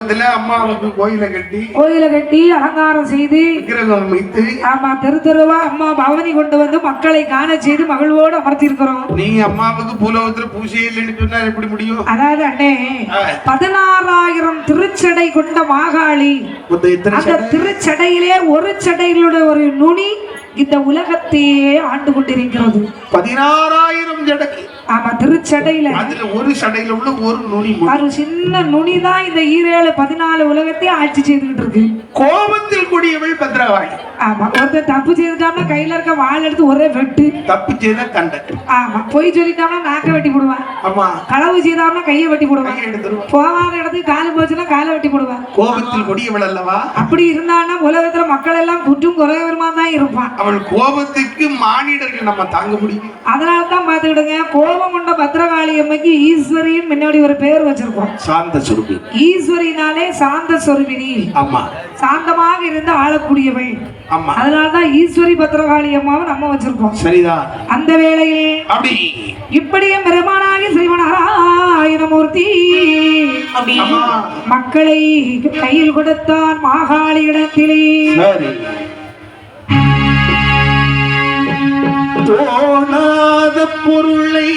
இதுல அம்மாவுக்கு கோயில கட்டி கோயில கட்டி அலங்காரம் செய்து விக்கிரகம் அமைத்து ஆமா தெரு தெருவா அம்மா பவனி கொண்டு வந்து மக்களை காண செய்து மகிழ்வோடு அமர்த்தி இருக்கிறோம் நீ அம்மாவுக்கு பூலோகத்துல பூஜை இல்லைன்னு சொன்னா எப்படி முடியும் அதாவது அண்ணே. பதினாறாயிரம் திருச்சடை கொண்ட மாகாளி அந்த சடை? திருச்சடையிலே ஒரு சடையிலுடைய ஒரு நுனி இந்த உலகத்தையே ஆண்டு கொண்டிருக்கிறது பதினாறாயிரம் ஜடை ஆமா திருச்சடையில. அதுல ஒரு சடையில உள்ள ஒரு நுனி. ஒரு சின்ன நுனி தான் இந்த ஈரேழு பதினாலு உலகத்தையும் ஆட்சி செய்துகிட்டு இருக்கு. கோபத்தில் கூடியவள் பத்ரவாளி ஆமா ஒருத்தர் தப்பு செய்துட்டான்னா கையில இருக்க வாள் எடுத்து ஒரே வெட்டு. தப்பு செய்த கண்ட. ஆமா பொய் சொல்லிட்டான்னா நாக்க வெட்டி போடுவான். ஆமா. களவு செய்தான்னா கையை வெட்டி போடுவான். போகாத இடத்துக்கு காலு போச்சுன்னா காலை வெட்டி போடுவான். கோபத்தில் கொடியவள் அல்லவா? அப்படி இருந்தான்னா உலகத்துல மக்கள் எல்லாம் குற்றம் குறைவருமா தான் இருப்பான். அவள் கோபத்துக்கு மானிடர்கள் நம்ம தாங்க முடியும். அதனால தான் பார்த்துக்கிடுங்க கோபம் கொண்ட பத்திரகாளி அம்மைக்கு ஈஸ்வரின்னு முன்னாடி ஒரு பேர் வச்சிருக்கோம். சாந்த சுருபி. ஈஸ்வரினாலே சாந்த சொருபினி. ஆமா. சாந்தமாக இருந்து ஆளக்கூடியவள் ஆமா. அதனால தான் ஈஸ்வரி பத்திரகாளி அம்மாவை நம்ம வச்சிருக்கோம். சரிதான் அந்த வேளையில் அப்படி. இப்படியே பெருமானாகி ஸ்ரீமனாராயணமூர்த்தி ஆமா மக்களை கையில் கொடுத்தான் மாகாளி இடத்திலே தோணாத பொருளை